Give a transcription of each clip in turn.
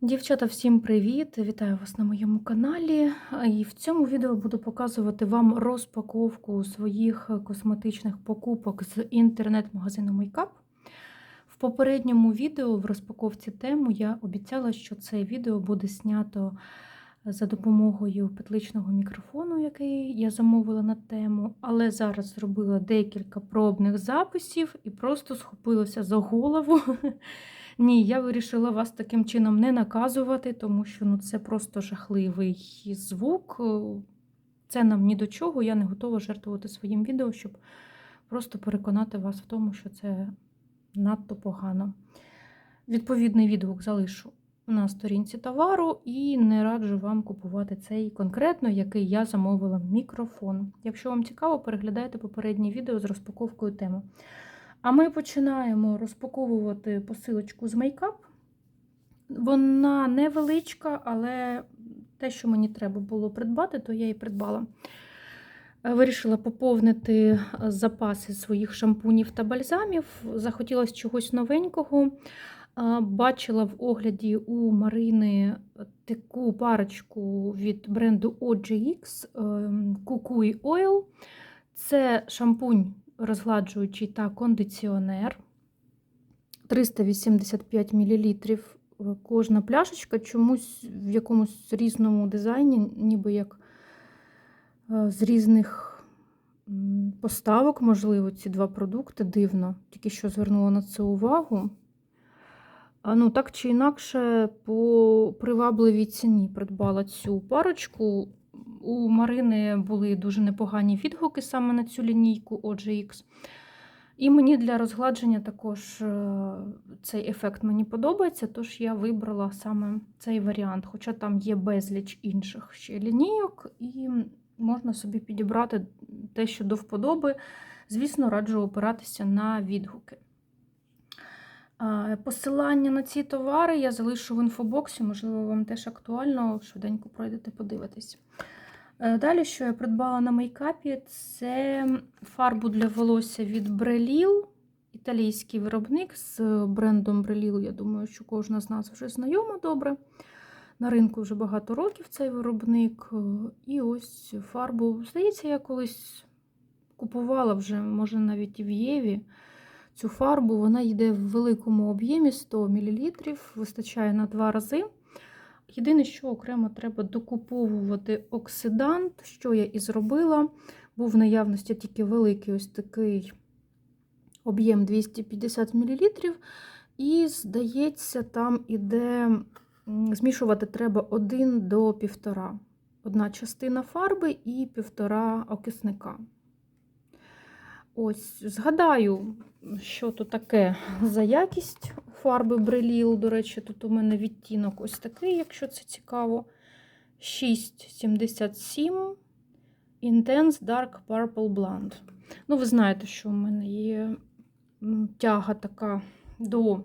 Дівчата, всім привіт! Вітаю вас на моєму каналі. І в цьому відео буду показувати вам розпаковку своїх косметичних покупок з інтернет-магазину Makeup. В попередньому відео в розпаковці тему я обіцяла, що це відео буде знято за допомогою петличного мікрофону, який я замовила на тему, але зараз зробила декілька пробних записів і просто схопилася за голову. Ні, я вирішила вас таким чином не наказувати, тому що ну, це просто жахливий звук. Це нам ні до чого. Я не готова жертвувати своїм відео, щоб просто переконати вас в тому, що це надто погано. Відповідний відгук залишу на сторінці товару і не раджу вам купувати цей конкретно, який я замовила мікрофон. Якщо вам цікаво, переглядайте попереднє відео з розпаковкою теми. А ми починаємо розпаковувати посилочку з мейкап. Вона невеличка, але те, що мені треба було придбати, то я і придбала. Вирішила поповнити запаси своїх шампунів та бальзамів. Захотілося чогось новенького. Бачила в огляді у Марини таку парочку від бренду OGX Kukui Oil. Це шампунь розгладжуючий та кондиціонер. 385 мл кожна пляшечка, чомусь в якомусь різному дизайні, ніби як з різних поставок, можливо, ці два продукти дивно. Тільки що звернула на це увагу. Ну, Так чи інакше, по привабливій ціні придбала цю парочку. У Марини були дуже непогані відгуки саме на цю лінійку OGX. І мені для розгладження також е, цей ефект мені подобається, тож я вибрала саме цей варіант. Хоча там є безліч інших ще лінійок, і можна собі підібрати те, що до вподоби. Звісно, раджу опиратися на відгуки. Посилання на ці товари я залишу в інфобоксі, можливо, вам теж актуально, швиденько пройдете, подивитись. Е, далі, що я придбала на мейкапі, це фарбу для волосся від Бреліл, італійський виробник з брендом Бреліл. Я думаю, що кожна з нас вже знайома добре. На ринку вже багато років цей виробник. І ось фарбу, здається, я колись купувала вже, може, навіть і в Єві. Цю фарбу вона йде в великому об'ємі 100 мл, вистачає на два рази. Єдине, що окремо треба докуповувати оксидант, що я і зробила. Був в наявності тільки великий ось такий об'єм 250 мл. І, здається, там іде змішувати треба 1 до 1,5. Одна частина фарби і півтора окисника. Ось, згадаю, що то таке за якість фарби Бреліл. До речі, тут у мене відтінок ось такий, якщо це цікаво. 6,77 Intense Dark Purple Blonde. Ну, ви знаєте, що у мене є тяга така до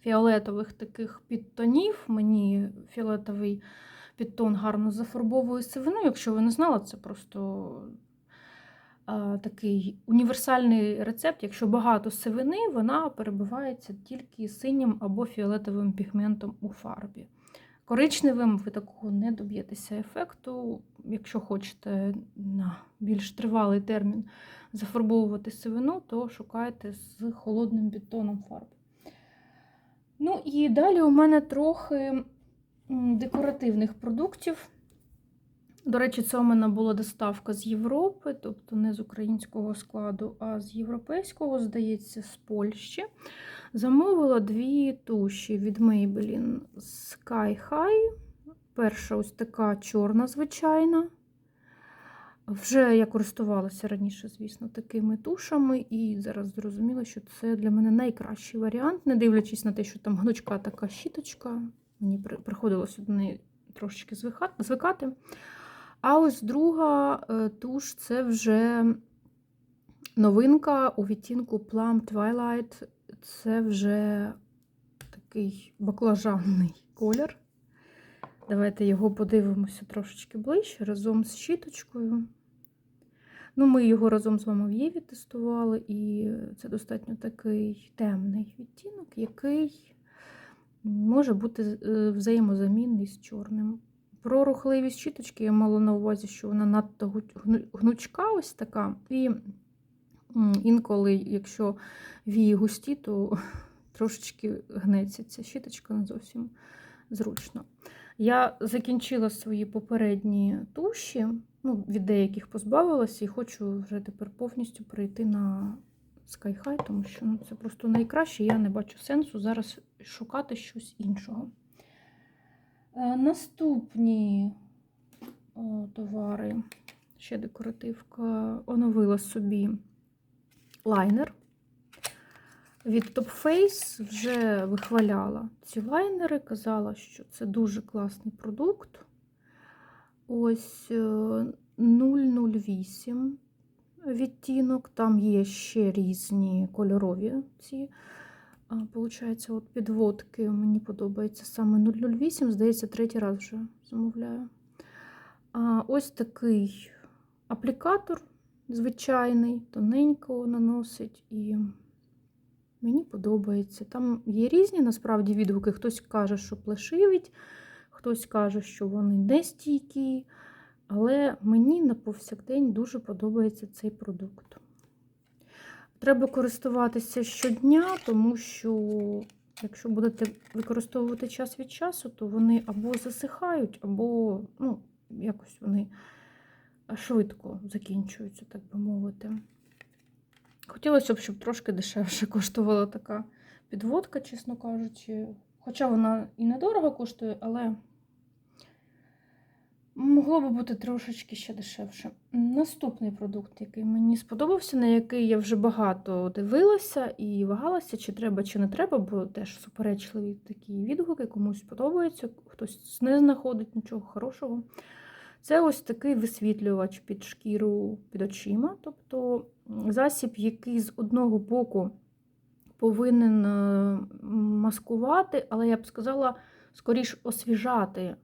фіолетових таких підтонів. Мені фіолетовий підтон гарно зафарбовує сивину. Якщо ви не знали, це просто такий універсальний рецепт. Якщо багато сивини, вона перебивається тільки синім або фіолетовим пігментом у фарбі. Коричневим ви такого не доб'єтеся ефекту. Якщо хочете на більш тривалий термін зафарбовувати сивину, то шукайте з холодним підтоном фарби. Ну і далі у мене трохи декоративних продуктів. До речі, це у мене була доставка з Європи, тобто не з українського складу, а з європейського, здається, з Польщі. Замовила дві туші від Maybelline Sky High. Перша ось така чорна, звичайна. Вже я користувалася раніше, звісно, такими тушами, і зараз зрозуміла, що це для мене найкращий варіант, не дивлячись на те, що там гнучка така щіточка. Мені приходилося до неї трошечки звикати. А ось друга е, туш це вже новинка у відтінку Plum Twilight. Це вже такий баклажанний колір. Давайте його подивимося трошечки ближче разом з щіточкою. Ну, Ми його разом з вами в Єві тестували, і це достатньо такий темний відтінок, який може бути е, взаємозамінний з чорним. Про рухливість щіточки я мала на увазі, що вона надто гнучка ось така. І інколи, якщо вії густі, то трошечки гнеться ця щіточка не зовсім зручно. Я закінчила свої попередні туші, ну, від деяких позбавилася і хочу вже тепер повністю перейти на Sky High, тому що ну, це просто найкраще. Я не бачу сенсу зараз шукати щось іншого. Е, Наступні товари, ще декоративка, оновила собі лайнер. Від Top Face вже вихваляла ці лайнери, казала, що це дуже класний продукт. Ось е, 008 відтінок, там є ще різні кольорові ці. Получається, от підводки мені подобається саме 008, здається, третій раз вже замовляю. А, ось такий аплікатор звичайний, тоненько наносить і мені подобається. Там є різні насправді відгуки. Хтось каже, що плешивить, хтось каже, що вони не стійкі. Але мені на повсякдень дуже подобається цей продукт. Треба користуватися щодня, тому що, якщо будете використовувати час від часу, то вони або засихають, або ну, якось вони швидко закінчуються, так би мовити. Хотілося б, щоб трошки дешевше коштувала така підводка, чесно кажучи. Хоча вона і недорого коштує, але могло би бути трошечки ще дешевше. Наступний продукт, який мені сподобався, на який я вже багато дивилася і вагалася, чи треба, чи не треба, бо теж суперечливі такі відгуки, комусь подобається, хтось не знаходить нічого хорошого. Це ось такий висвітлювач під шкіру під очима, тобто засіб, який з одного боку повинен е, маскувати, але я б сказала, скоріш освіжати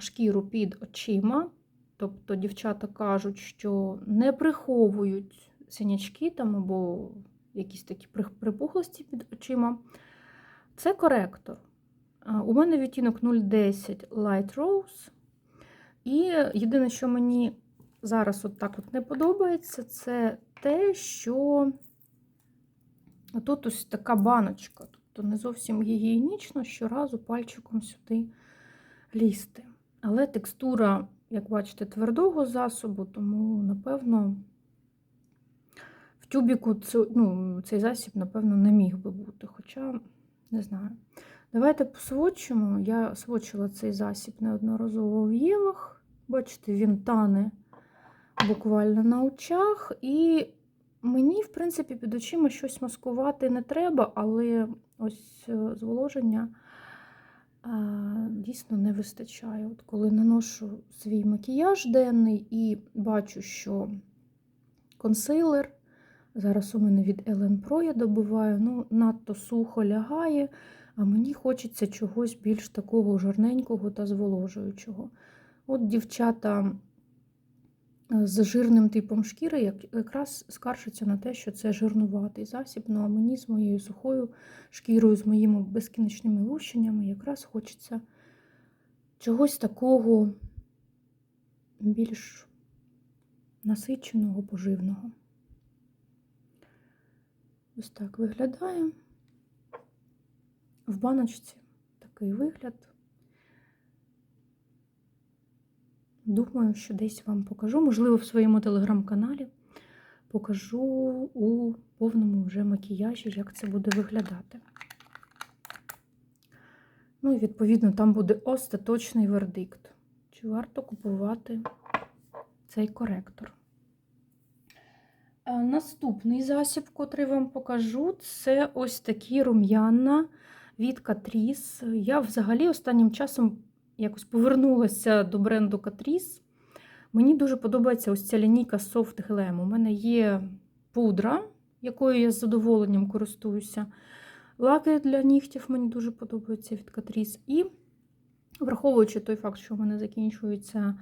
шкіру під очима. Тобто дівчата кажуть, що не приховують синячки там або якісь такі припухлості під очима. Це коректор. У мене відтінок 010 Light Rose. І єдине, що мені зараз от так от не подобається, це те, що тут ось така баночка. Тобто не зовсім гігієнічно щоразу пальчиком сюди лізти. Але текстура, як бачите, твердого засобу, тому, напевно, в тюбіку ну, цей засіб, напевно, не міг би бути. Хоча, не знаю. Давайте посвочимо. Я свочила цей засіб неодноразово в Євах. Бачите, він тане буквально на очах. І мені, в принципі, під очима щось маскувати не треба, але ось е, зволоження дійсно не вистачає. От Коли наношу свій макіяж денний і бачу, що консилер, зараз у мене від Ellen Pro я добуваю, ну, надто сухо лягає, а мені хочеться чогось більш такого жирненького та зволожуючого. От дівчата з жирним типом шкіри якраз скаржаться на те, що це жирнуватий засіб. Ну а мені з моєю сухою шкірою, з моїми безкінечними лущеннями, якраз хочеться чогось такого більш насиченого, поживного. Ось так виглядає. В баночці такий вигляд. Думаю, що десь вам покажу, можливо, в своєму телеграм-каналі покажу у повному вже макіяжі, як це буде виглядати. Ну і, відповідно, там буде остаточний вердикт. Чи варто купувати цей коректор? Наступний засіб, котрий вам покажу, це ось такий рум'яна від Catrice. Я взагалі останнім часом якось повернулася до бренду Catrice. Мені дуже подобається ось ця лінійка Soft Glam. У мене є пудра, якою я з задоволенням користуюся. Лаки для нігтів мені дуже подобаються від Catrice. І, враховуючи той факт, що в мене закінчується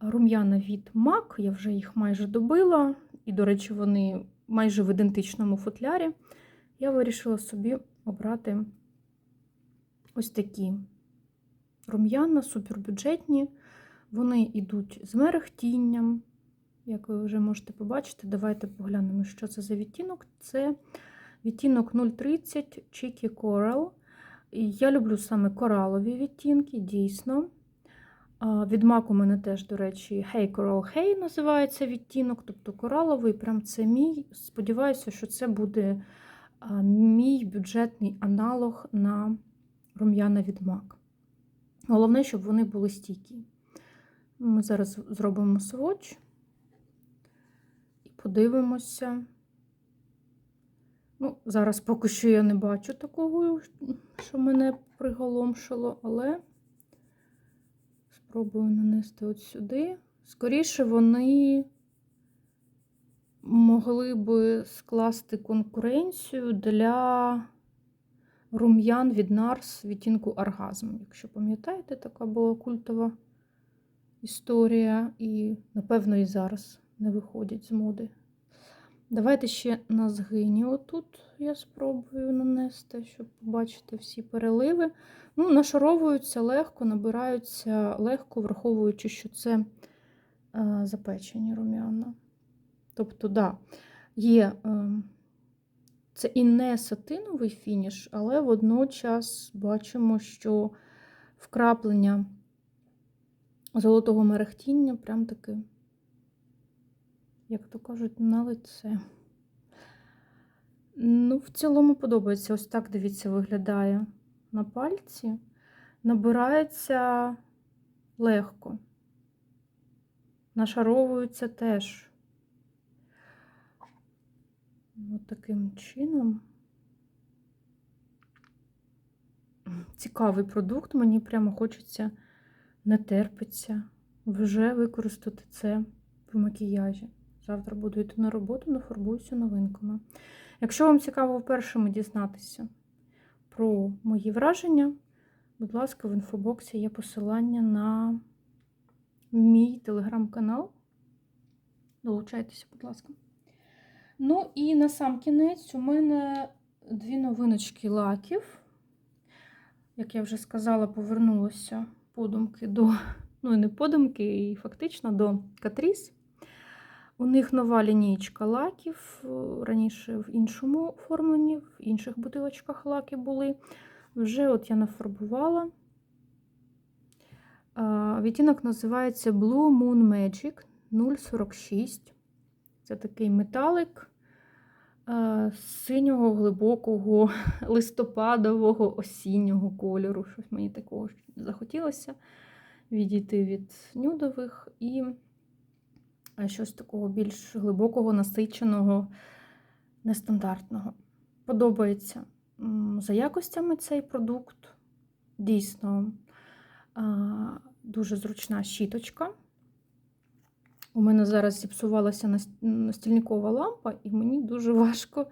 рум'яна від MAC, я вже їх майже добила. І, до речі, вони майже в ідентичному футлярі. Я вирішила собі обрати ось такі рум'яна, супербюджетні. Вони йдуть з мерехтінням. Як ви вже можете побачити, давайте поглянемо, що це за відтінок. Це відтінок 030 Cheeky Coral. Я люблю саме коралові відтінки, дійсно. Від MAC у мене теж, до речі, Hey Coral Hey називається відтінок, тобто кораловий, прям це мій. Сподіваюся, що це буде мій бюджетний аналог на рум'яна від MAC. Головне, щоб вони були стійкі. Ми зараз зробимо сводч і подивимося. Ну, Зараз поки що я не бачу такого, що мене приголомшило, але спробую нанести от сюди. Скоріше вони могли би скласти конкуренцію для рум'ян від Нарс відтінку оргазм. Якщо пам'ятаєте, така була культова історія, і, напевно, і зараз не виходять з моди. Давайте ще на згині отут я спробую нанести, щоб побачити всі переливи. Ну, Нашаровуються легко, набираються легко, враховуючи, що це е, запечені рум'яна. Тобто, да, є е, це і не сатиновий фініш, але водночас бачимо, що вкраплення золотого мерехтіння прям таки як то кажуть, на лице. Ну, в цілому подобається. Ось так, дивіться, виглядає на пальці. Набирається легко. Нашаровується теж. Ось таким чином. Цікавий продукт, мені прямо хочеться не терпиться вже використати це в макіяжі. Завтра буду йти на роботу, нафарбуюся новинками. Якщо вам цікаво вперше дізнатися про мої враження, будь ласка, в інфобоксі є посилання на мій телеграм-канал. Долучайтеся, будь ласка. Ну, і на сам кінець у мене дві новиночки лаків. Як я вже сказала, повернулася подумки до, ну і не подумки, і фактично до Катріс. У них нова лінійка лаків. Раніше в іншому оформленні, в інших бутилочках лаки були. Вже от я нафарбувала. Відтінок називається Blue Moon Magic 046. Це такий металик синього, глибокого, листопадового, осіннього кольору. Щось мені такого захотілося відійти від нюдових і щось такого більш глибокого, насиченого, нестандартного. Подобається за якостями цей продукт. Дійсно дуже зручна щіточка. У мене зараз зіпсувалася настільникова лампа, і мені дуже важко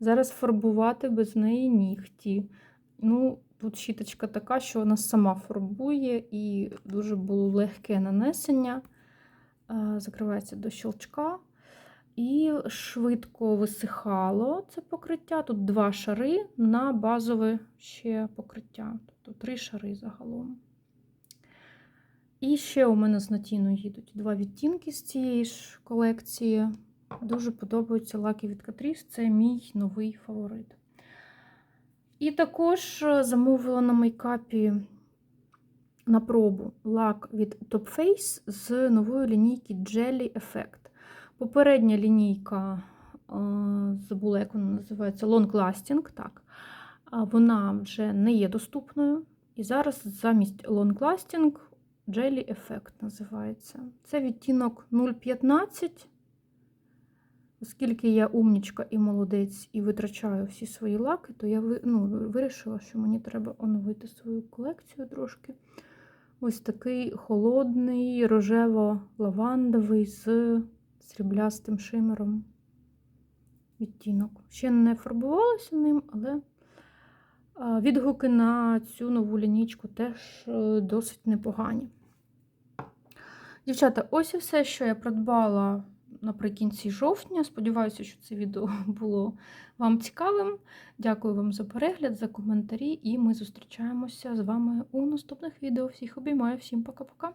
зараз фарбувати без неї нігті. Ну, Тут щіточка така, що вона сама фарбує, і дуже було легке нанесення. Закривається до щелчка. І швидко висихало це покриття. Тут два шари на базове ще покриття. Тобто три шари загалом. І ще у мене з Натіно їдуть два відтінки з цієї ж колекції. Дуже подобаються лаки від Catrice. Це мій новий фаворит. І також замовила на мейкапі на пробу лак від Top Face з нової лінійки Jelly Effect. Попередня лінійка, забула, як вона називається, Long Lasting, так, вона вже не є доступною. І зараз замість Long Lasting Jelly Effect називається. Це відтінок 0,15. Оскільки я умнічка і молодець і витрачаю всі свої лаки, то я ну, вирішила, що мені треба оновити свою колекцію трошки. Ось такий холодний, рожево-лавандовий з сріблястим шимером відтінок. Ще не фарбувалася ним, але відгуки на цю нову лінічку теж е, досить непогані. Дівчата, ось і все, що я придбала наприкінці жовтня. Сподіваюся, що це відео було вам цікавим. Дякую вам за перегляд, за коментарі, і ми зустрічаємося з вами у наступних відео. Всіх обіймаю, всім пока-пока.